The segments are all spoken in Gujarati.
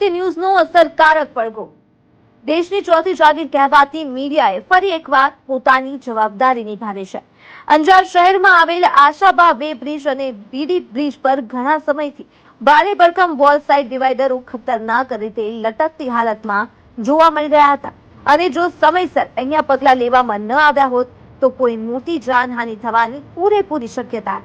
શક્તિ ન્યૂઝનો અસરકારક પડઘો. દેશની ચોથી જાગીર કહેવાતી મીડિયાએ ફરી એકવાર પોતાની જવાબદારી નિભાવી છે. અંજાર શહેરમાં આવેલ આશાબા વે બ્રિજ અને બીડી બ્રિજ પર ઘણા સમયથી ભારે ભરકમ વોલ સાઇડ ડિવાઈડરો ખતરનાક રીતે લટકતી હાલતમાં જોવા મળી રહ્યા હતા. અને જો સમયસર અહીંયા પગલાં લેવામાં ન આવ્યા હોત, તો કોઈ મોટી જાનહાનિ થવાની પૂરેપૂરી શક્યતા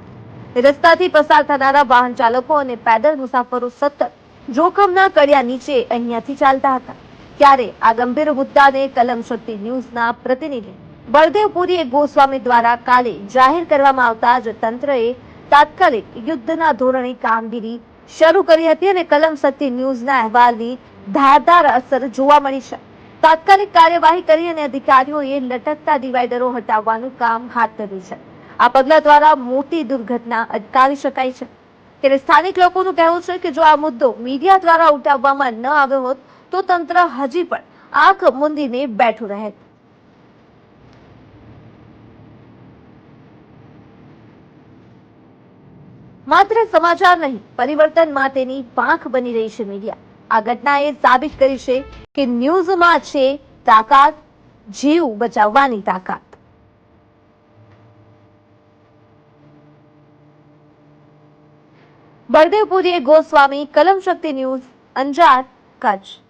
રસ્તાથી પસાર થનારા વાહન ચાલકો અને પેદલ મુસાફરો સતત જોખમના કર્યા નીચે અહીંયાથી ચાલતા હતા. ત્યારે આ ગંભીર મુદ્દાને કલમ શક્તિ ન્યૂઝના પ્રતિનિધિ બળદેવપુરી ગોસ્વામી દ્વારા કાલે જાહેર કરવામાં આવતા જ તંત્રએ તાત્કાલિક યુદ્ધના ધોરણે કામગીરી શરૂ કરી હતી અને કલમ શક્તિ ન્યૂઝના અહેવાલની ધારદાર અસર જોવા મળી છે. તાત્કાલિક કાર્યવાહી કરી અને અધિકારીઓએ લટકતા ડિવાઈડરો હટાવવાનું કામ હાથ ધર્યું છે. આ પગલા દ્વારા મોટી દુર્ઘટના અટકાવી શકાય છે. ત્યારે સ્થાનિક લોકોનું કહેવું છે કે જો આ મુદ્દો મીડિયા દ્વારા ઉઠાવવામાં ન આવ્યો હોત, તો તંત્ર હજી પણ આંખ મૂંદીને બેઠું રહેત. માત્ર સમાચાર નહીં, પરિવર્તન માટેની પાંખ બની રહી છે મીડિયા. આ ઘટનાએ સાબિત કરી છે કે ન્યૂઝમાં છે તાકાત, જીવ બચાવવાની તાકાત. બળદેવપુરી ગોસ્વામી કલમ શક્તિ ન્યૂઝ અંજાર કચ્છ.